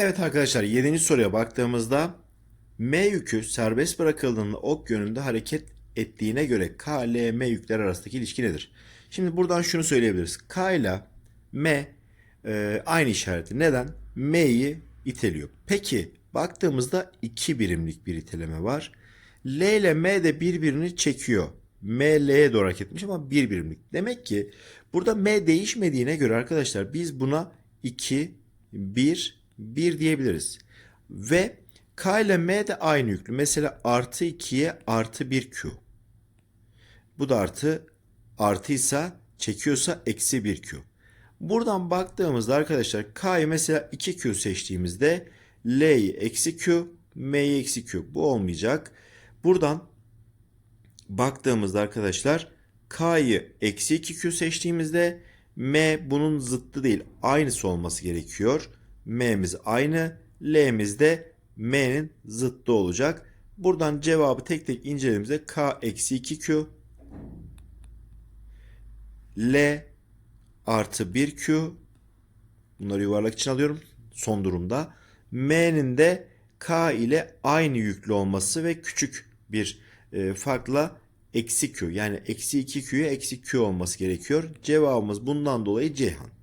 Evet arkadaşlar 7. soruya baktığımızda M yükü serbest bırakıldığında ok yönünde hareket ettiğine göre K ile M yükler arasındaki ilişki nedir? Şimdi buradan şunu söyleyebiliriz. K ile M e, aynı işareti. Neden? M'yi iteliyor. Peki baktığımızda 2 birimlik bir iteleme var. L ile M de birbirini çekiyor. M L'ye doğru hareket etmiş ama bir birimlik. Demek ki burada M değişmediğine göre arkadaşlar biz buna 2, 1, 1 diyebiliriz. Ve K ile M de aynı yüklü. Mesela artı 2'ye artı 1 Q. Bu da artı artıysa çekiyorsa eksi 1 Q. Buradan baktığımızda arkadaşlar K'yı mesela 2Q seçtiğimizde L'yi eksi Q, M'yi eksi Q. Bu olmayacak. Buradan baktığımızda arkadaşlar K'yı eksi 2Q seçtiğimizde M bunun zıttı değil aynısı olması gerekiyor. M'miz aynı. L'miz de M'nin zıttı olacak. Buradan cevabı tek tek incelediğimizde K eksi 2Q L artı 1Q bunları yuvarlak için alıyorum son durumda. M'nin de K ile aynı yüklü olması ve küçük bir e, farkla eksi Q yani eksi 2Q'ya eksi Q olması gerekiyor. Cevabımız bundan dolayı Ceyhan.